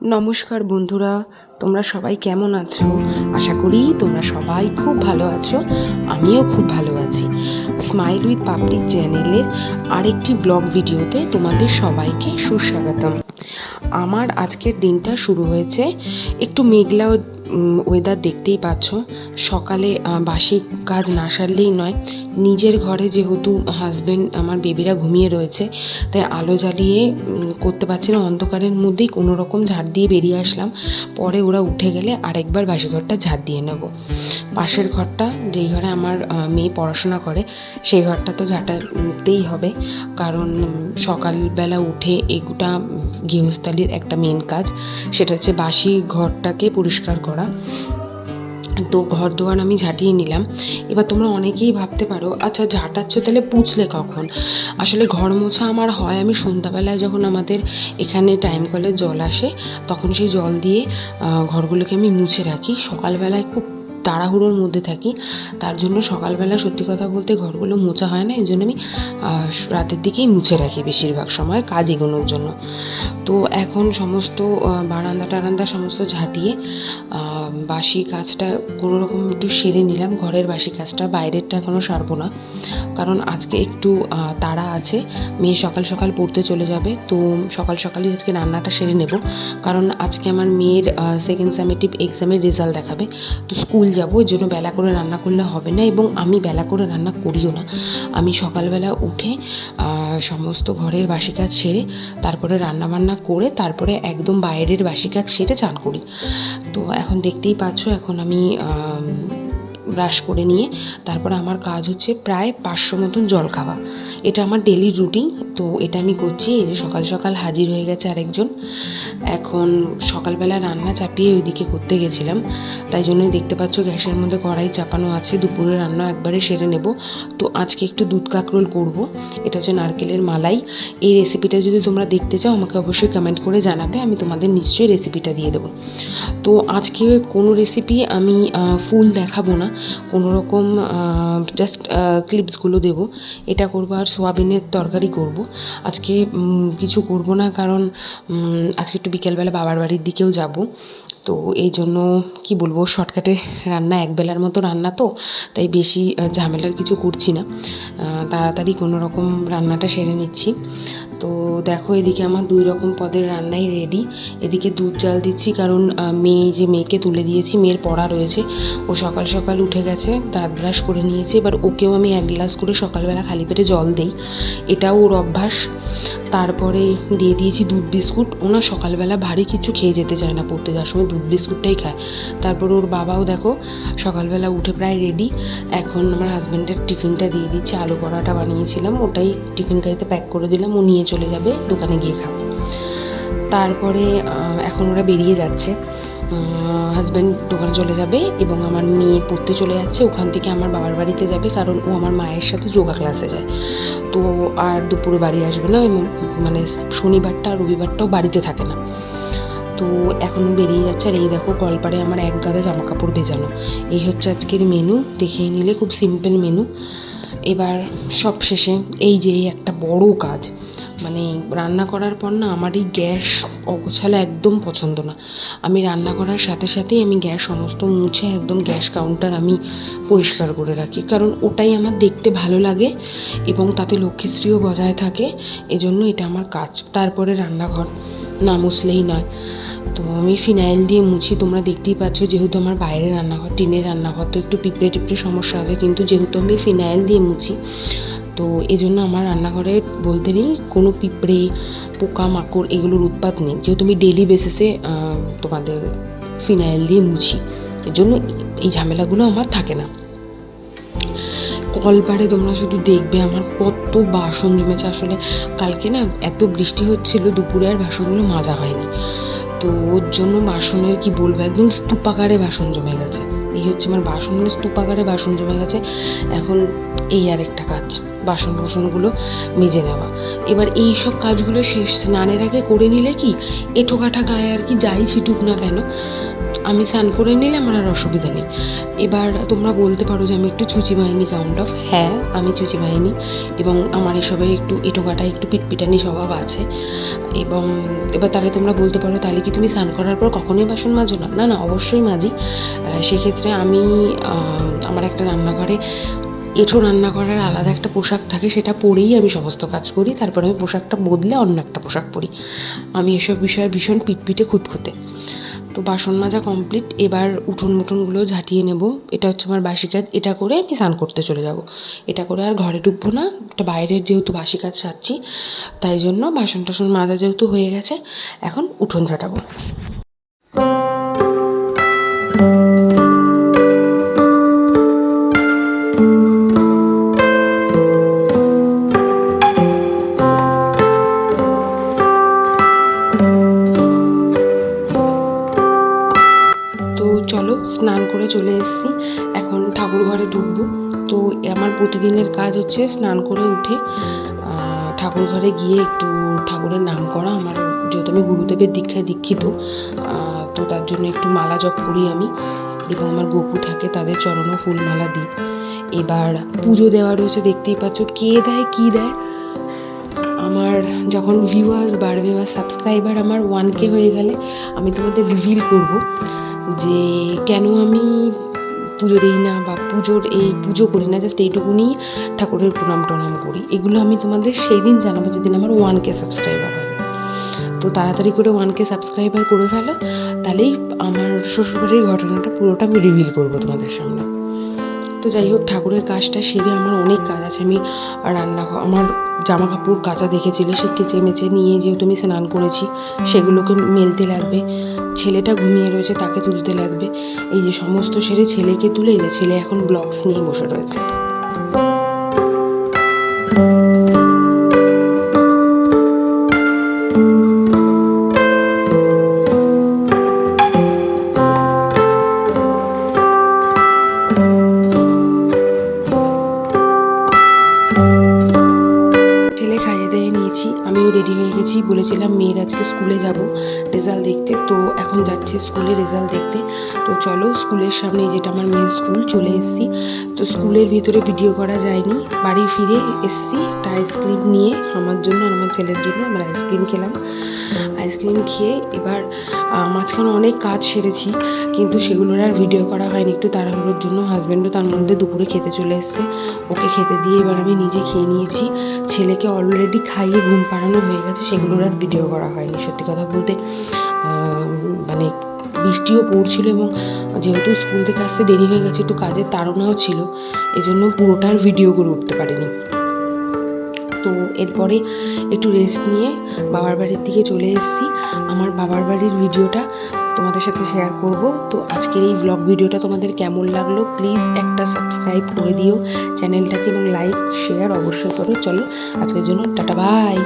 নমস্কার বন্ধুরা, তোমরা সবাই কেমন আছো? আশা করি তোমরা সবাই খুব ভালো আছো, আমিও খুব ভালো আছি। স্মাইল উইথ পাবলিক চ্যানেলের আরেকটি ব্লগ ভিডিওতে তোমাদের সবাইকে সুস্বাগতম। আমার আজকের দিনটা শুরু হয়েছে একটু মেঘলা ওয়েদার দেখতেই পাচ্ছ। সকালে বাসি কাজ না সারলেই নয়। নিজের ঘরে যেহেতু হাজব্যান্ড আমার বেবিরা ঘুমিয়ে রয়েছে, তাই আলো জ্বালিয়ে করতে পারছি না। অন্ধকারের মধ্যেই কোনো রকম ঝাড় দিয়ে বেরিয়ে আসলাম। পরে ওরা উঠে গেলে আরেকবার বাসি ঘরটা ঝাড় দিয়ে নেব। পাশের ঘরটা, যেই ঘরে আমার মেয়ে পড়াশোনা করে, সেই ঘরটা তো ঝাঁটাতেই হবে। কারণ সকালবেলা উঠে এগুটা গৃহস্থালির একটা মেন কাজ, সেটা হচ্ছে বাসি ঘরটাকে পরিষ্কার করা। তো ঘর দোয়ার আমি ঝাঁটিয়ে নিলাম। এবার তোমরা অনেকেই ভাবতে পারো আচ্ছা ঝাঁটাচ্ছ তাহলে পুছলে কখন? আসলে ঘর মোছা আমার হয় আমি সন্ধ্যাবেলায় যখন আমাদের এখানে টাইম কলে জল আসে, তখন সেই জল দিয়ে ঘরগুলোকে আমি মুছে রাখি। সকালবেলায় খুব তাড়াহুড়োর মধ্যে থাকি। তার জন্য সকালবেলা সত্যি কথা বলতে ঘরগুলো মোছা হয় না, এই জন্য আমি রাতের দিকেই মুছে রাখি বেশিরভাগ সময় কাজ এগোনোর জন্য। তো এখন সমস্ত বারান্দা টারান্দা সমস্ত ঝাঁটিয়ে বাসি কাজটা কোনো রকম একটু সেরে নিলাম। ঘরের বাসি কাজটা বাইরেরটা এখনও সারবো না। কারণ আজকে একটু তাড়া আছে। মেয়ে সকাল সকাল পড়তে চলে যাবে, তো সকাল সকালই আজকে রান্নাটা সেরে নেব। কারণ আজকে আমার মেয়ের সেকেন্ড সেমেটিভ এক্সামের রেজাল্ট দেখাবে। তো স্কুল যাব, ওই জন্য বেলা করে রান্না করলে হবে না এবং আমি বেলা করে রান্না করিও না। আমি সকালবেলা উঠে সমস্ত ঘরের বাসি কাজ সেরে, তারপরে রান্না বান্না করে, তারপরে একদম বাইরের বাসি কাজ সেরে চান করি। তো এখন দেখতেই পাচ্ছ, এখন আমি ব্রাশ করে নিয়ে, তারপরে আমার কাজ হচ্ছে প্রায় পাঁচশো মতন জল খাওয়া এটা আমার ডেলি রুটিন তো এটা আমি করছি, এই যে সকাল সকাল হাজির হয়ে গেছে আরেকজন। এখন সকালবেলা রান্না চাপিয়ে ওইদিকে করতে গেছিলাম, তাই জন্যই দেখতে পাচ্ছ গ্যাসের মধ্যে কড়াই চাপানো আছে, দুপুরে রান্না একবারে সেরে নেব। তো আজকে একটু দুধ কাকরোল করব, এটা হচ্ছে নারকেলের মালাই। এই রেসিপিটা যদি তোমরা দেখতে চাও, আমাকে অবশ্যই কমেন্ট করে জানাবে, আমি তোমাদের নিশ্চয়ই রেসিপিটা দিয়ে দেবো। তো আজকে কোনো রেসিপি আমি ফুল দেখাবো না, কোনো রকম জাস্ট ক্লিপসগুলো দেব। এটা করব আর সোয়াবিনের তরকারি করব। আজকে কিছু করব না কারণ আজকে একটু বিকেলবেলা বাবার বাড়ির দিকেও যাব। তো এই জন্য কি বলব, শর্টকাটে রান্না একবেলার মতো রান্না তো, তাই বেশি ঝামেলার কিছু করছি না। তাড়াতাড়ি কোনো রকম রান্নাটা সেরে নিচ্ছি। তো দেখো এদিকে আমার দুই রকম পদের রান্নাই রেডি এদিকে দুধ জাল দিচ্ছি কারণ মেয়ে যে মেয়েকে তুলে দিয়েছি, মেয়ের পড়া রয়েছে, ও সকাল সকাল উঠে গেছে, দাঁত ব্রাশ করে নিয়েছে। এবার ওকেও আমি এক গ্লাস করে সকালবেলা খালি পেটে জল দিই। এটাও ওর অভ্যাস। তারপরে দিয়ে দিয়েছি দুধ বিস্কুট। ওনা সকালবেলা ভারী কিছু খেয়ে যেতে চায় না পড়তে যাওয়ার সময় দুধ বিস্কুটটাই খায়। তারপর ওর বাবাও দেখো, সকালবেলা উঠে প্রায় রেডি এখন আমার হাজব্যান্ডের টিফিনটা দিয়ে দিচ্ছি, আলু পরাটা বানিয়েছিলাম, ওটাই টিফিন গাড়িতে প্যাক করে দিলাম। ও নিয়ে চলে যাবে, দোকানে গিয়ে খাবে। তারপরে এখন ওরা বেরিয়ে যাচ্ছে। হাজব্যান্ড দোকানে চলে যাবে এবং আমার মেয়ে পড়তে চলে যাচ্ছে। ওখান থেকে আমার বাবার বাড়িতে যাবে কারণ ও আমার মায়ের সাথে যোগা ক্লাসে যায়। তো আর দুপুরে বাড়ি আসবে না মানে শনিবারটা আর রবিবারটাও বাড়িতে থাকে না। তো এখন বেরিয়ে যাচ্ছে আর এই দেখো কলপারে আমার এক গাদা জামা কাপড় ভেজানো। এই হচ্ছে আজকের মেনু দেখিয়ে নিলে খুব সিম্পল মেনু এবার সব শেষে এই যে একটা বড় কাজ মানে রান্না করার পর না আমার এই গ্যাস অগোছালো একদম পছন্দ না। আমি রান্না করার সাথে সাথেই আমি গ্যাস সমস্ত মুছে একদম গ্যাস কাউন্টার আমি পরিষ্কার করে রাখি। কারণ ওটাই আমার দেখতে ভালো লাগে এবং তাতে লক্ষ্মীশ্রীও বজায় থাকে, এজন্য এটা আমার কাজ। তারপরে রান্নাঘর, না মুছলেই নয়। তো আমি ফিনাইল দিয়ে মুছি, তোমরা দেখতেই পাচ্ছ যেহেতু আমার বাইরে রান্নাঘর, টিনের রান্নাঘর, তো একটু পিঁপড়ে টিপড়ে সমস্যা আছে। কিন্তু যেহেতু আমি ফিনাইল দিয়ে মুছি তো এই জন্য আমার রান্নাঘরে বলতে নেই, কোনো পিঁপড়ে পোকা মাকড় এগুলোর উৎপাত নেই। যেহেতু আমি ডেলি বেসিসে তোমাদের ফিনাইল দিয়ে মুছি এর জন্য এই ঝামেলাগুলো আমার থাকে না। কলপারে তোমরা শুধু দেখবে, আমার কত বাসন জমেছে। আসলে কালকে না এত বৃষ্টি হচ্ছিল, দুপুরে আর বাসনগুলো মাজা হয়নি। তো ওর জন্য বাসনের কি বলব, একদম স্তূপাকারে বাসন জমে গেছে। এই হচ্ছে আমার বাসনের স্তূপাকারে বাসন জমে গেছে। এখন এই আর একটা কাজ, বাসন বাসনগুলো মেজে নেওয়া। এবার এই সব কাজগুলো শেষ স্নানের আগে করে নিলে কি এঁটো কাঠা গায়ে আর কি যাই ছিটুক না কেন আমি স্নান করে নিলে আমার আর অসুবিধা নেই। এবার তোমরা বলতে পারো যে আমি একটু ছুচি বাহিনী কাউন্ট অফ হ্যাঁ আমি ছুচি বাহিনী এবং আমার এসবের একটু এটোকাটা একটু পিটপিটানি স্বভাব আছে। এবং এবার তাহলে তোমরা বলতে পারো, তাহলে কি তুমি স্নান করার পর কখনোই বাসন মাজো না? না না, অবশ্যই মাজি। সেক্ষেত্রে আমি আমার একটা রান্নাঘরে, এঁঠো রান্না করার আলাদা একটা পোশাক থাকে, সেটা পরেই আমি সমস্ত কাজ করি। তারপরে আমি পোশাকটা বদলে অন্য একটা পোশাক পরি। আমি এসব বিষয়ে ভীষণ পিটপিটে খুঁতখুঁতে। তো বাসন মাজা কমপ্লিট এবার উঠোন মুঠোনগুলো ঝাঁটিয়ে নেব। এটা হচ্ছে আমার বাসি কাজ, এটা করে আমি স্নান করতে চলে যাব। এটা করে আর ঘরে ঢুকবো না একটা বাইরের যেহেতু বাসি কাজ সারছি, তাই জন্য বাসন টাসন মাজা যেহেতু হয়ে গেছে, এখন উঠোন ঝাঁটাবো। চলে এসেছি। এখন ঠাকুর ঘরে ঢুকবো। তো আমার প্রতিদিনের কাজ হচ্ছে স্নান করে উঠে ঠাকুর ঘরে গিয়ে একটু ঠাকুরের নাম করা। আমার যেহেতু আমি গুরুদেবের দীক্ষায় দীক্ষিত তো তার জন্য একটু মালা জপ করি আমি। এবং আমার গোপু থাকে, তাদের চরণও ফুলমালা দিই। এবার পুজো দেওয়া রয়েছে, দেখতেই পাচ্ছ। কে দেয়, কী দেয়? আমার যখন ভিউয়ার্স বাড়বে বা সাবস্ক্রাইবার আমার ওয়ান কে হয়ে গেলে আমি তোমাদের রিভিল করব। যে কেন আমি পুজো দিই না বা পুজোর এই পুজো করি না জাস্ট এইটুকুনি ঠাকুরের প্রণাম টনাম করি। এগুলো আমি তোমাদের সেই দিন জানাব যেদিন আমার ওয়ান কে সাবস্ক্রাইবার হবে তো তাড়াতাড়ি করে ওয়ান কে সাবস্ক্রাইবার করে ফেলো, তাহলেই আমার শ্বশুরবাড়ির ঘটনাটা পুরোটা আমি রিভিল করব তোমাদের সামনে। তো যাই হোক, ঠাকুরের কাজটা সেরে আমার অনেক কাজ আছে। আমি রান্না আমার জামা কাপড় কাচা দেখেছিলে, সে কেচে মেচে নিয়ে যেহেতু আমি স্নান করেছি, সেগুলোকে মেলতে লাগবে। ছেলেটা ঘুমিয়ে রয়েছে, তাকে তুলতে লাগবে। এই যে সমস্ত সেরে ছেলেকে তুলে যে ছেলে এখন ব্লগস নিয়ে বসে রয়েছে। আমিও রেডি হয়ে গেছি। বলেছিলাম মেয়ের আজকে স্কুলে যাব রেজাল্ট দেখতে। তো এখন যাচ্ছি স্কুলে রেজাল্ট দেখতে। তো চলো স্কুলের সামনে যেটা আমার মেয়ের স্কুল চলে এসেছি। তো স্কুলের ভিতরে ভিডিও করা যায়নি। বাড়ি ফিরে এসেছি একটা আইসক্রিম নিয়ে আমার জন্য আর আমার ছেলের জন্য। আমরা আইসক্রিম খেলাম। আইসক্রিম খেয়ে এবার মাঝখানে অনেক কাজ সেরেছি। কিন্তু সেগুলোর আর ভিডিও করা হয়নি। একটু তাড়াহুড়োর জন্য হাজব্যান্ডও তার মধ্যে দুপুরে খেতে চলে এসছে। ওকে খেতে দিয়ে এবার আমি নিজে খেয়ে নিয়েছি। ছেলেকে অলরেডি খাইয়ে ঘুম পাড়ানো হয়ে গেছে, সেগুলোর আর ভিডিও করা হয়নি। সত্যি কথা বলতে মানে বৃষ্টিও পড়ছিল এবং যেহেতু স্কুল থেকে আসতে দেরি হয়ে গেছে, একটু কাজের তাড়নাও ছিল, এজন্য পুরোটার ভিডিও করে উঠতে পারিনি। তো এরপরে একটু রেস্ট নিয়ে বাবার বাড়ির দিকে চলে এসেছি। আমার বাবার বাড়ির ভিডিওটা তোমাদের সাথে শেয়ার করব। তো আজকের এই ব্লগ ভিডিওটা তোমাদের কেমন লাগল প্লিজ একটা সাবস্ক্রাইব করে দিও। চ্যানেলটাকে এবং লাইক শেয়ার অবশ্যই করো। চলো, আজকের জন্য টাটা বাই